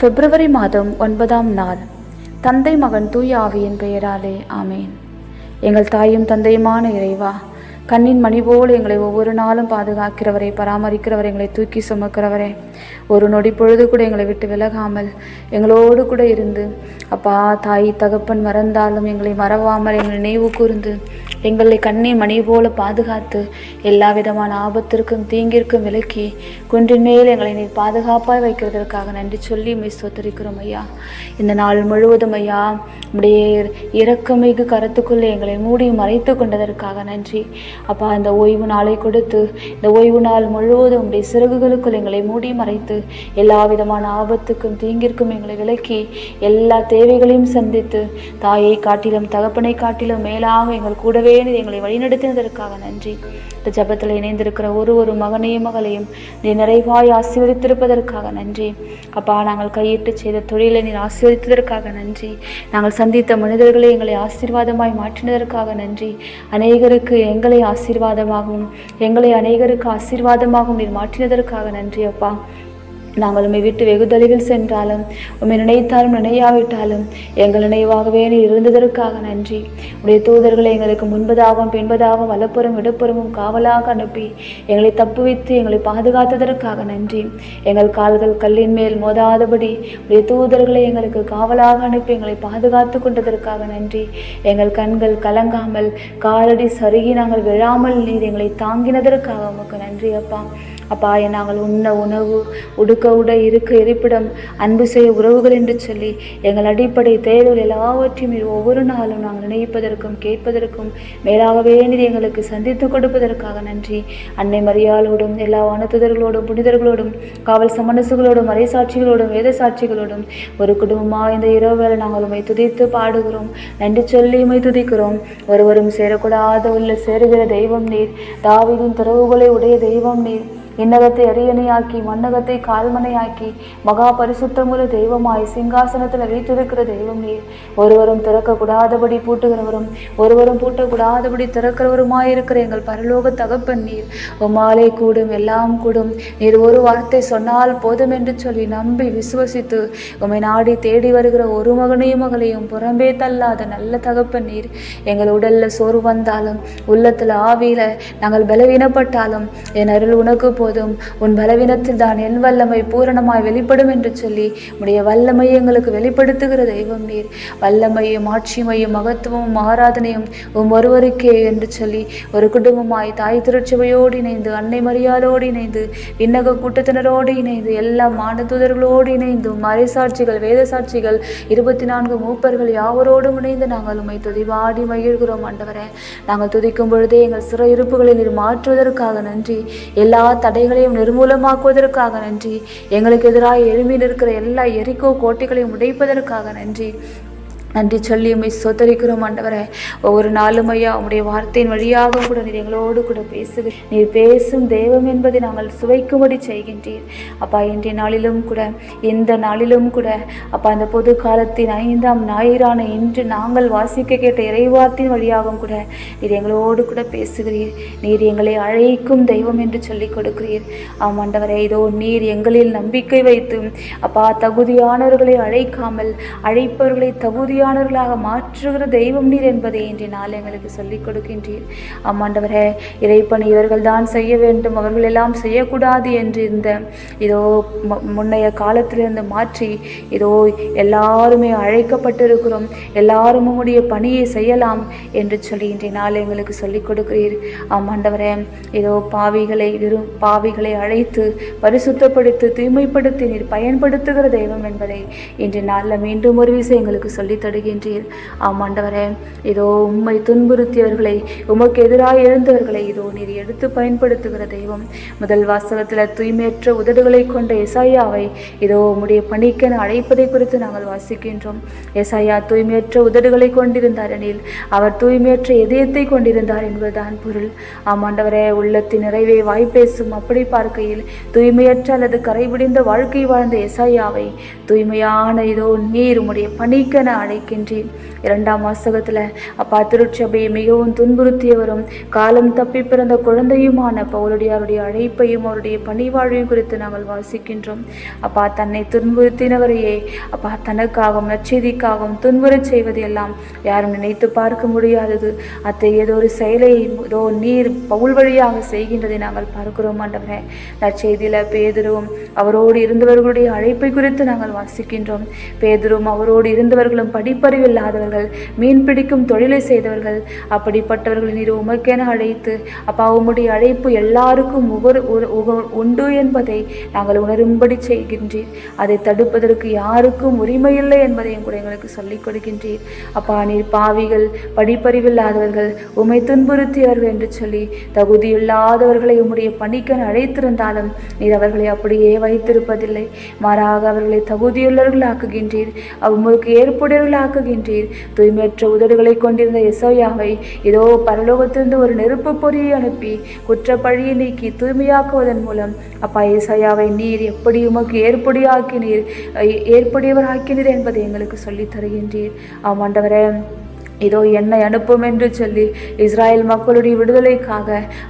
பிப்ரவரி மாதம் ஒன்பதாம் நாள். தந்தை மகன் தூய ஆவியின் பெயராலே ஆமேன். எங்கள் தாயும் தந்தையுமான இறைவா கண்ணின் மணி போல் எங்களை ஒவ்வொரு நாளும் பாதுகாக்கிறவரே பராமரிக்கிறவரை எங்களை தூக்கி சுமக்கிறவரே. ஒரு நொடி பொழுது கூட எங்களை விட்டு விலகாமல் எங்களோடு கூட இருந்து அப்பா தாய் தகப்பன் மறந்தாலும் எங்களை மறவாமல் எங்களை நினைவு கூர்ந்து எங்களை கண்ணை மணி போல பாதுகாத்து எல்லா விதமான ஆபத்திற்கும் தீங்கிற்கும் விலக்கி குன்றின் மேல் எங்களை நீ பாதுகாப்பாய் வைக்கிறதற்காக நன்றி சொல்லி மை சொத்தரிக்கிறோம் ஐயா. இந்த நாள் முழுவதும் ஐயா உடைய இறக்கமிகு கருத்துக்குள்ளே எங்களை மூடி மறைத்து கொண்டதற்காக நன்றி. அப்பா இந்த ஓய்வு நாளை கொடுத்து இந்த ஓய்வு நாள் முழுவதும் உடைய சிறகுகளுக்குள் எங்களை மூடி மறைத்து எல்லா விதமான ஆபத்துக்கும் தீங்கிற்கும் எங்களை விலக்கி எல்லா தேவைகளையும் சந்தித்து தாயை காட்டிலும் தகப்பனை காட்டிலும் மேலாக எங்கள் கூடவே நீர் எங்களை வழிநடத்தினதற்காக நன்றி. இந்த ஜபத்தில் இணைந்திருக்கிற ஒரு ஒரு மகனையும் மகளையும் நீ நிறைவாய் ஆசீர்வதித்திருப்பதற்காக நன்றி. அப்பா நாங்கள் கையிட்டு செய்த தொழிலை நீர் ஆசீர்வதித்ததற்காக நன்றி. நாங்கள் சந்தித்த மனிதர்களை எங்களை ஆசீர்வாதமாய் மாற்றினதற்காக நன்றி. அநேகருக்கு எங்களை ஆசீர்வாதமாகவும் எங்களை அநேகருக்கு ஆசீர்வாதமாகவும் நீர் மாற்றினதற்காக நன்றி அப்பா. நாங்கள் உண்மை விட்டு வெகு தொலைவில் சென்றாலும் உண்மை நினைத்தாலும் நினையாவிட்டாலும் எங்கள் நினைவாகவே இருந்ததற்காக நன்றி. உடைய தூதர்களை எங்களுக்கு முன்பதாகவும் பின்பதாகவும் வலப்புறம் இடப்புறமும் காவலாக அனுப்பி எங்களை தப்புவித்து எங்களை பாதுகாத்ததற்காக நன்றி. எங்கள் கால்கள் கல்லின் மேல் மோதாதபடி உடைய தூதர்களை எங்களுக்கு காவலாக அனுப்பி எங்களை பாதுகாத்து கொண்டதற்காக நன்றி. எங்கள் கண்கள் கலங்காமல் காலடி சருகி நாங்கள் விழாமல் நீர் எங்களை தாங்கினதற்காக உமக்கு நன்றி அப்பா. அப்பா நாங்கள் உண்ண உணவு உடுக்க இருக்க உட இருக்க இருப்பிடம் அன்பு செய்ய உறவுகள் என்று சொல்லி எங்கள் அடிப்படை தேவைகள் எல்லாவற்றையும் ஒவ்வொரு நாளும் நாங்கள் நினைப்பதற்கும் கேட்பதற்கும் மேலாகவே நீர் எங்களுக்கு சந்தித்து கொடுப்பதற்காக நன்றி. அன்னை மரியாளோடும் எல்லா வானத்துதர்களோடும் புனிதர்களோடும் காவல் சமணசுகளோடும் மறைசாட்சிகளோடும் வேத சாட்சிகளோடும் ஒரு குடும்பமாக இந்த இரவு வேலை நாங்கள் உண்மை துதித்து பாடுகிறோம். நன்றி சொல்லி உண்மை துதிக்கிறோம். ஒருவரும் சேரக்கூடாத உள்ள சேருகிற தெய்வம் நீர். தாவிதின் திறவுகளை உடைய தெய்வம் நீர். விண்ணகத்தை அரியணையாக்கி மன்னகத்தை கால்மனையாக்கி மகா பரிசுத்தமுள்ள தெய்வமாய் சிங்காசனத்தில் வீற்றிருக்கிற தெய்வம் நீர். ஒருவரும் திறக்கக்கூடாதபடி பூட்டுகிறவரும் ஒருவரும் பூட்டக்கூடாதபடி திறக்கிறவருமாய் இருக்கிற எங்கள் பரலோக தகப்பன் நீர். உம்மாலே கூடும் எல்லாம் கூடும். நீர் ஒரு வார்த்தை சொன்னால் போதும் என்று சொல்லி நம்பி விசுவசித்து உம்மை நாடி தேடி வருகிற ஒரு மகனையும் மகளையும் புறம்பே தள்ளாத நல்ல தகப்பன் நீர். எங்கள் உடல்ல சோறு வந்தாலும் உள்ளத்தில் ஆவியில நாங்கள் பலவீனப்பட்டாலும் என் அருள் உனக்கு போதும். உன் பலவீனத்தில் தான் என் வல்லமை பூரணமாய் வெளிப்படும் என்று சொல்லி உடைய வல்லமை எங்களுக்கு வெளிப்படுத்துகிற தெய்வம் நீர். வல்லமையும் ஆட்சிமையும் மகத்துவமும் ஆராதனையும் உம் ஒருவருக்கே என்று சொல்லி ஒரு குடும்பமாய் தாய் திருச்சபையோடு இணைந்து அன்னை மரியாதோடு இணைந்து விண்ணக கூட்டத்தினரோடு இணைந்து எல்லா மானதூதர்களோடு இணைந்து மறைசாட்சிகள் வேத சாட்சிகள் இருபத்தி நான்கு மூப்பர்கள் யாவரோடும் இணைந்து நாங்கள் உண்மை துதிவாடி மகிழ்கிறோம் ஆண்டவரே. நாங்கள் துதிக்கும் பொழுதே எங்கள் சிற இருப்புகளை நீர் மாற்றுவதற்காக நன்றி. எல்லா தடைகளையும் நிர்மூலமாக்குவதற்காக நன்றி. எங்களுக்கு எதிராக எழும்பி நிற்கிற எல்லா எரிக்கோ கோட்டைகளையும் உடைப்பதற்காக நன்றி. நன்றி சொல்லி உண்மை சொத்தரிக்கிறோம் ஆண்டவரே. ஒவ்வொரு நாளும் ஐயா உங்களுடைய வார்த்தையின் வழியாக கூட நீர் எங்களோடு கூட பேசுகிற நீர் பேசும் தெய்வம் என்பதை நாங்கள் சுவைக்கும்படி செய்கின்றீர். அப்பா இன்றைய நாளிலும் கூட இந்த நாளிலும் கூட அப்பா இந்த பொது காலத்தின் ஐந்தாம் ஞாயிறான இன்று நாங்கள் வாசிக்க கேட்ட இறைவார்த்தின் வழியாகவும் கூட நீர் எங்களோடு கூட பேசுகிறீர். நீர் எங்களை அழைக்கும் தெய்வம் என்று சொல்லிக் கொடுக்கிறீர். ஆம் ஆண்டவரே இதோ நீர் எங்களில் நம்பிக்கை வைத்து அப்பா தகுதியானவர்களை அழைக்காமல் அழைப்பவர்களை தகுதி தகுதியானவர்களாக மாற்றுகிற தெய்வம் நீர் என்பதை இன்றைய நாள் எங்களுக்கு சொல்லிக் கொடுக்கின்றீர். ஆமாண்டவரே இறைப்பணி இவர்கள் தான் செய்ய வேண்டும். அவர்கள் எல்லாம் செய்யக்கூடாது என்று இருந்த இதோ முன்னைய காலத்திலிருந்து மாற்றி இதோ எல்லாருமே அழைக்கப்பட்டிருக்கிறோம். எல்லாரும் உம்முடைய பணியை செய்யலாம் என்று சொல்லி இன்றைய நாள் எங்களுக்கு சொல்லிக் கொடுக்கிறீர். ஆமாண்டவரே இதோ பாவிகளை வெறும் பாவிகளை அழைத்து பரிசுத்தப்படுத்தி தூய்மைப்படுத்தி நீர் பயன்படுத்துகிற தெய்வம் என்பதை இன்றைய நாளில் மீண்டும் ஒரு விசை எங்களுக்கு சொல்லித் ஆம் ஆமாண்டவரே இதோ உம்மை துன்புறுத்தியவர்களை உமக்கு எதிராக எழுந்தவர்களை இதோ நீர் எடுத்து பயன்படுத்துகிற தெய்வம். முதல் வாசகத்தில் தூய்மையற்ற உதடுகளை கொண்ட எசாயாவை இதோ உம்முடைய பணிக்கென அழைப்பதை குறித்து நாங்கள் வாசிக்கின்றோம். எசாயா தூய்மையற்ற உதடுகளை கொண்டிருந்தார் எனில் அவர் தூய்மையற்ற இதயத்தை கொண்டிருந்தார் என்பதுதான் பொருள். ஆமாண்டவரே உள்ளத்தின் நிறைவே வாய்ப்பேசும் அப்படி பார்க்கையில் தூய்மையற்ற அல்லது கரைபிடிந்த வாழ்க்கை வாழ்ந்த எசாயாவை தூய்மையான இதோ நீர் உம்முடைய பணிக்கென அழை அழைக்கின்றேன் இரண்டாம் வாசகத்தில் அப்பா திருச்சபையை மிகவும் துன்புறுத்தியவரும் காலம் தப்பி பிறந்த குழந்தையுமான பவுலுடைய அவருடைய அழைப்பையும் அவருடைய பணிவாழ்வையும் குறித்து நாங்கள் வாசிக்கின்றோம். அப்பா தன்னை துன்புறுத்தினவரையே அப்பா தனக்காகவும் நச்செய்திக்காகவும் துன்புறச் செய்வது எல்லாம் யாரும் நினைத்து பார்க்க முடியாதது. அத்தகைய ஏதோ ஒரு செயலை ஏதோ நீர் பவுல் வழியாக செய்கின்றதை நாங்கள் பார்க்கிறோம் ஆண்டவரே. நற்செய்தியில் பேதரும் அவரோடு இருந்தவர்களுடைய அழைப்பை குறித்து நாங்கள் வாசிக்கின்றோம். பேதரும் அவரோடு இருந்தவர்களும் படி படிப்பறிவில்லாதவர்கள் மீன் பிடிக்கும் தொழிலை செய்தவர்கள் அப்படிப்பட்டவர்கள் நீர் உமக்கென அழைத்து அப்பா உம்முடைய அழைப்பு எல்லாருக்கும் ஒவ்வொரு உண்டு என்பதை நாங்கள் உணரும்படி செய்கின்றீர். அதை தடுப்பதற்கு யாருக்கும் உரிமையில்லை என்பதையும் கூட எங்களுக்கு சொல்லிக் கொடுக்கின்றீர். அப்பா நீர் பாவிகள் படிப்பறிவில்லாதவர்கள் உமை துன்புறுத்தியவர்கள் என்று சொல்லி தகுதியில்லாதவர்களை உம்முடைய பணிக்கென அழைத்திருந்தாலும் நீர் அவர்களை அப்படியே வைத்திருப்பதில்லை. மாறாக அவர்களை தகுதியுள்ளவர்களாக்குகின்றீர். அவங்களுக்கு ஏற்புடையவர்களாக்குகின்றீர் தூய்மையற்ற உதடுகளை கொண்டிருந்த எசோயாவை இதோ பரலோகத்திலிருந்து ஒரு நெருப்பு பொறியை அனுப்பி குற்றப்பழியை நீக்கி தூய்மையாக்குவதன் மூலம் அப்பா இசையாவை நீர் எப்படி உமக்கு ஏற்புடையாக்கினீர் ஏ- ஏற்புடையவராக்கினீர் என்பதை எங்களுக்கு சொல்லித் தருகின்றீர். ஆமாண்டவரே இதோ என்னை அனுப்பும் என்று சொல்லி இஸ்ராயல் மக்களுடைய விடுதலைக்காக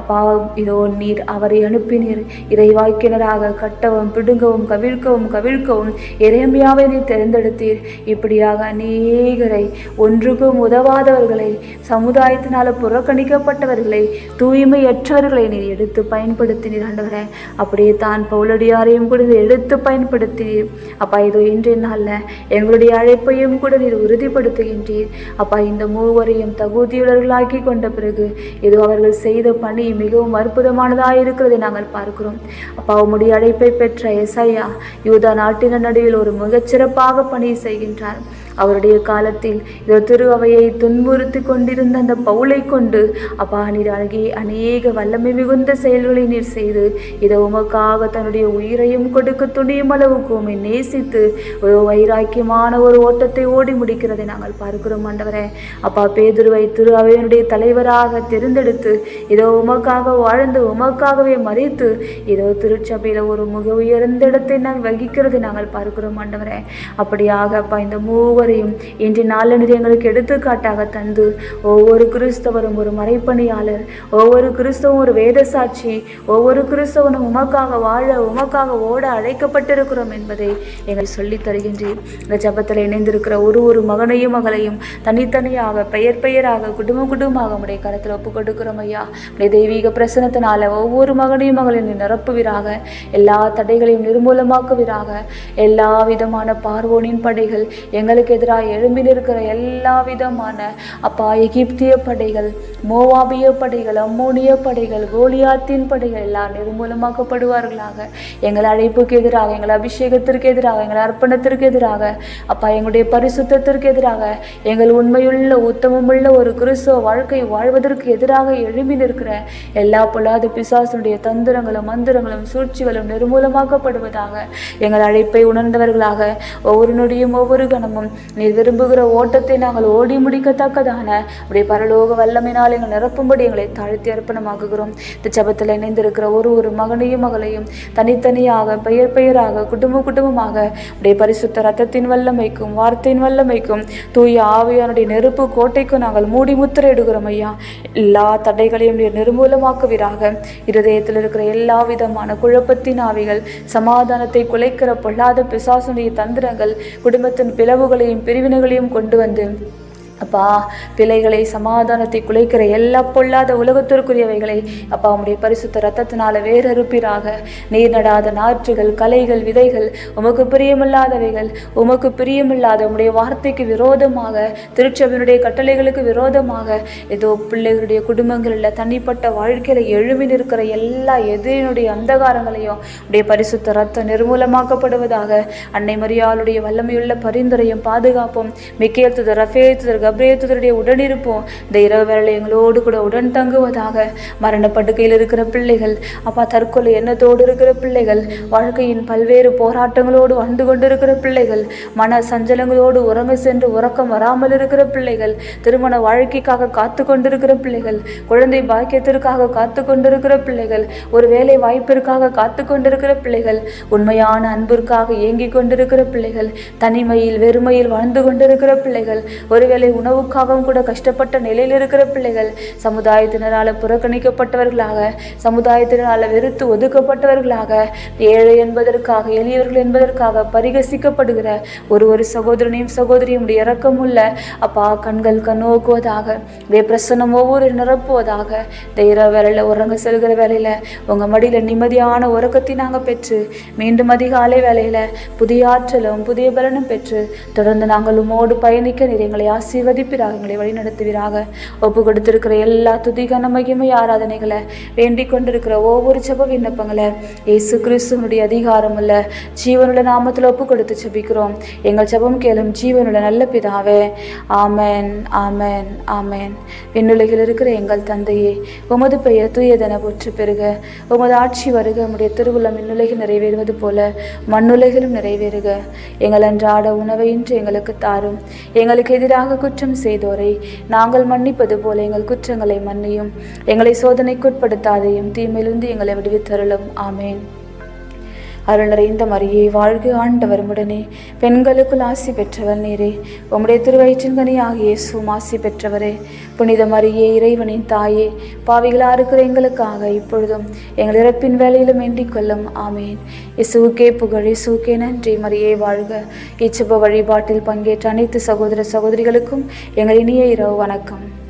அப்பா இதோ நீர் அவரை அனுப்பினீர். இறைவாக்கினராக கட்டவும் பிடுங்கவும் கவிழ்க்கவும் கவிழ்க்கவும் இறைமையாவை நீ தேர்ந்தெடுத்தீர். இப்படியாக அநேகரை ஒன்றுக்கும் உதவாதவர்களை சமுதாயத்தினால புறக்கணிக்கப்பட்டவர்களை தூய்மையற்றவர்களை நீர் எடுத்து பயன்படுத்தினீர் ஆண்டவரே. அப்படியே தான் பவுலடியாரையும் கூட நீர் எடுத்து பயன்படுத்தினீர். அப்பா இதோ இன்றைய நாளில் எங்களுடைய அழைப்பையும் கூட நீர் உறுதிப்படுத்துகின்றீர். அப்பா இந்த மூவரையும் தகுதியுள்ளவர்களாக்கி கொண்ட பிறகு ஏதோ அவர்கள் செய்த பணி மிகவும் அற்புதமானதாக இருக்கிறதை நாங்கள் பார்க்கிறோம். அப்பா உம்முடைய அழைப்பை பெற்ற எஸ்ஐயா யூதா நாட்டின நடுவில் ஒரு மிகச்சிறப்பாக பணி செய்கின்றார் அவருடைய காலத்தில் இதோ திரு அவையை துன்புறுத்தி கொண்டிருந்த அந்த பவுலை கொண்டு அப்பா நீர் அழகி அநேக வல்லமை மிகுந்த செயல்களை நீர் செய்து இதோ உமக்காக தன்னுடைய உயிரையும் கொடுக்க துணியும் அளவுக்கு உண்மை நேசித்து ஒரு வைராக்கியமான ஒரு ஓட்டத்தை ஓடி முடிக்கிறதை நாங்கள் பார்க்கிறோம் ஆண்டவரே. அப்பா பேதுருவை திரு அவையினுடைய தலைவராக தேர்ந்தெடுத்து இதோ உமக்காக வாழ்ந்து உமக்காகவே மறித்து இதோ திருச்சபையில் ஒரு மிக உயர்ந்த இடத்தை நான் வகிக்கிறதை நாங்கள் பார்க்கிறோம் ஆண்டவரே. அப்படியாக அப்பா இந்த ஒவ்வொருவரையும் இன்று நாளன்று எங்களுக்கு எடுத்துக்காட்டாக தந்து. ஒவ்வொரு கிறிஸ்தவரும் ஒரு மறைப்பணியாளர். ஒவ்வொரு கிறிஸ்தவம் ஒரு வேத சாட்சி ஒவ்வொரு கிறிஸ்தவனும் உமக்காக வாழ உமக்காக ஓட அழைக்கப்பட்டிருக்கிறோம் என்பதை எங்கள் சொல்லித் தருகின்றேன் இந்த ஜபத்தில் இணைந்திருக்கிற ஒரு ஒரு மகனையும் மகளையும் தனித்தனியாக பெயர் பெயராக குடும்ப குடும்பமாக உடைய கருத்தில் ஒப்பு கொடுக்கிறோம் ஐயா. உடைய தெய்வீக பிரசனத்தினால ஒவ்வொரு மகனையும் மகளையும் நிரப்புவீராக. எல்லா தடைகளையும் நிர்மூலமாக்குவீராக எல்லா விதமான பார்வோனின் படைகள் எங்களுக்கு எதிராக எழும்பி எல்லா விதமான அப்பா எகிப்திய படைகள் மோவாபிய படைகள் அம்மோனிய படைகள் கோலியாத்தின் படைகள் எல்லாம் நிர்மூலமாக்கப்படுவார்களாக எங்கள் அழைப்புக்கு எதிராக எங்கள் அபிஷேகத்திற்கு எதிராக எங்கள் அர்ப்பணத்திற்கு எதிராக அப்பா எங்களுடைய பரிசுத்தத்திற்கு எதிராக எங்கள் உண்மையுள்ள உத்தமமுள்ள ஒரு கிறிஸ்துவ வாழ்க்கை வாழ்வதற்கு எதிராக எழும்பி நிற்கிற எல்லா பொல்லாத பிசாசனுடைய தந்திரங்களும் மந்திரங்களும் சூழ்ச்சிகளும் நிர்மூலமாக்கப்படுவதாக எங்கள் அழைப்பை உணர்ந்தவர்களாக ஒவ்வொரு நொடியும் ஒவ்வொரு கணமும் நீர் விரும்புகிற ஓட்டத்தை நாங்கள் ஓடி முடிக்கத்தக்கதான. அப்படியே பரலோக வல்லமையினால் எங்கள் நிரப்பும்படி எங்களை தாழ்த்தி அர்ப்பணமாக்குகிறோம். இந்த ஜபத்தில் இணைந்திருக்கிற ஒரு ஒரு மகனையும் மகளையும் தனித்தனியாக பெயர் பெயராக குடும்ப குடும்பமாக அப்படியே பரிசுத்த ரத்தத்தின் வல்லமைக்கும் வார்த்தையின் வல்லமைக்கும் தூய ஆவியானுடைய நெருப்பு கோட்டைக்கும் நாங்கள் மூடி முத்திரையிடுகிறோம் ஐயா. எல்லா தடைகளையும் நீர் நிர்மூலமாக்குவீராக. இருதயத்தில் இருக்கிற எல்லா விதமான குழப்பத்தின் ஆவிகள் சமாதானத்தை குலைக்கிற பொல்லாத பிசாசுடைய தந்திரங்கள் குடும்பத்தின் பிளவுகளையும் பிரிவினைகளையும் கொண்டு வந்து அப்பா பிழைகளை சமாதானத்தை குலைக்கிற எல்லா பொல்லாத உலகத்திற்குரியவைகளை அப்பா உம்முடைய பரிசுத்த ரத்தத்தினால வேறறுப்பீராக நீர் நடாத நாற்றுகள் கலைகள் விதைகள் உமக்கு பிரியமில்லாதவைகள் உமக்கு பிரியமில்லாத உம்முடைய வார்த்தைக்கு விரோதமாக திருச்சபையினுடைய கட்டளைகளுக்கு விரோதமாக ஏதோ பிள்ளைகளுடைய குடும்பங்களில் தனிப்பட்ட வாழ்க்கையில் எழும்பி நிற்கிற எல்லா எதிரினுடைய அந்தகாரங்களையும் உடைய பரிசுத்த ரத்தம் நிர்மூலமாக்கப்படுவதாக அன்னை மரியாளுடைய வல்லமையுள்ள பரிந்துரையும் பாதுகாப்பும் மிக்கேல் துதர் ரஃபே துதர் கபிரேத்துதருடைய உடனிருப்போம் இந்த இரவு வேளையில் எங்களோடு கூட உடன் தங்குவதாக மரண படுக்கையில் இருக்கிற பிள்ளைகள் அப்பா தற்கொலை எண்ணத்தோடு இருக்கிற பிள்ளைகள் வாழ்க்கையின் பல்வேறு போராட்டங்களோடு வாழ்ந்து கொண்டிருக்கிற பிள்ளைகள் மன சஞ்சலங்களோடு உறங்க சென்று உறக்கம் வராமல் இருக்கிற பிள்ளைகள் திருமண வாழ்க்கைக்காக காத்து கொண்டிருக்கிற பிள்ளைகள் குழந்தை பாக்கியத்திற்காக காத்து கொண்டிருக்கிற பிள்ளைகள் ஒரு வேலை வாய்ப்பிற்காக காத்து கொண்டிருக்கிற பிள்ளைகள் உண்மையான அன்பிற்காக இயங்கிக் கொண்டிருக்கிற பிள்ளைகள் தனிமையில் வெறுமையில் வாழ்ந்து கொண்டிருக்கிற பிள்ளைகள் ஒருவேளை உணவுக்காகவும் கூட கஷ்டப்பட்ட நிலையில் இருக்கிற பிள்ளைகள் சமுதாயத்தினரால் புறக்கணிக்கப்பட்டவர்களாக சமுதாயத்தினரால் வெறுத்து ஒதுக்கப்பட்டவர்களாக ஏழை என்பதற்காக எளியவர்கள் என்பதற்காக பரிகசிக்கப்படுகிற ஒரு ஒரு சகோதரனையும் சகோதரியும் இறக்கம் உள்ள அப்பா கண்கள் கண்ணோக்குவதாக இதே பிரசன்னம் ஒவ்வொரு நிரப்புவதாக தைர வேலையில் உறங்க செல்கிற வேலையில் உங்கள் மடியில் நிம்மதியான உறக்கத்தை நாங்கள் பெற்று மீண்டும் அதிகாலை வேலையில் புதிய ஆற்றலும் புதிய பலனும் பெற்று தொடர்ந்து நாங்கள் உமோடு பயணிக்க நீர் எங்களை ஆசீர்வதிப்பிறாக எங்களை வழிநடத்துவீராக. ஒப்பு கொடுத்திருக்கிற எல்லா துதிகன மகிமை ஆராதனைகளை வேண்டிக் கொண்டிருக்கிற ஒவ்வொரு செப விண்ணப்பங்களை இயேசு கிறிஸ்துவனுடைய அதிகாரம் உள்ள ஜீவனுள்ள நாமத்தில் ஒப்பு கொடுத்து செபிக்கிறோம் எங்கள் செபம் கேளும் ஜீவனுள்ள நல்ல பிதாவே ஆமேன் ஆமேன் ஆமேன். விண்ணுலகில் இருக்கிற எங்கள் தந்தையே உமது பெயர் தூயதென போற்று பெறுக உமது ஆட்சி வருக உம்முடைய திருவுள்ளம் மின்னுலகில் நிறைவேறுவது போல மண்ணுலகிலும் நிறைவேறுக. எங்கள் அன்றாட உணவை இன்று எங்களுக்கு தாரும். எங்களுக்கு எதிராக குற்றம் செய்தோரை. நாங்கள் மன்னிப்பது போல எங்கள் குற்றங்களை மன்னியும். எங்களை சோதனைக்குட்படுத்தாதையும் தீமையிலிருந்து எங்களை விடுவித்தருளும். ஆமேன். அருள் நிறைந்த மரியே வாழ்க ஆண்டவர் உடனே பெண்களுக்குள் ஆசி பெற்றவர் நீரே. உம்முடைய திருவயிற்றின்கனி கனியாகிய ஆசி பெற்றவரே. புனித மரியே இறைவனின் தாயே பாவிகளாக இருக்கிற எங்களுக்காக இப்பொழுதும் எங்கள் இறப்பின் வேலையிலும் வேண்டிக் கொள்ளும். ஆமேன். இசுவுக்கே புகழ் இசுவுக்கே நன்றி. மரியே வாழ்க. இச்சுப வழிபாட்டில் பங்கேற்ற அனைத்து சகோதர சகோதரிகளுக்கும் எங்கள் இனிய இரவு வணக்கம்.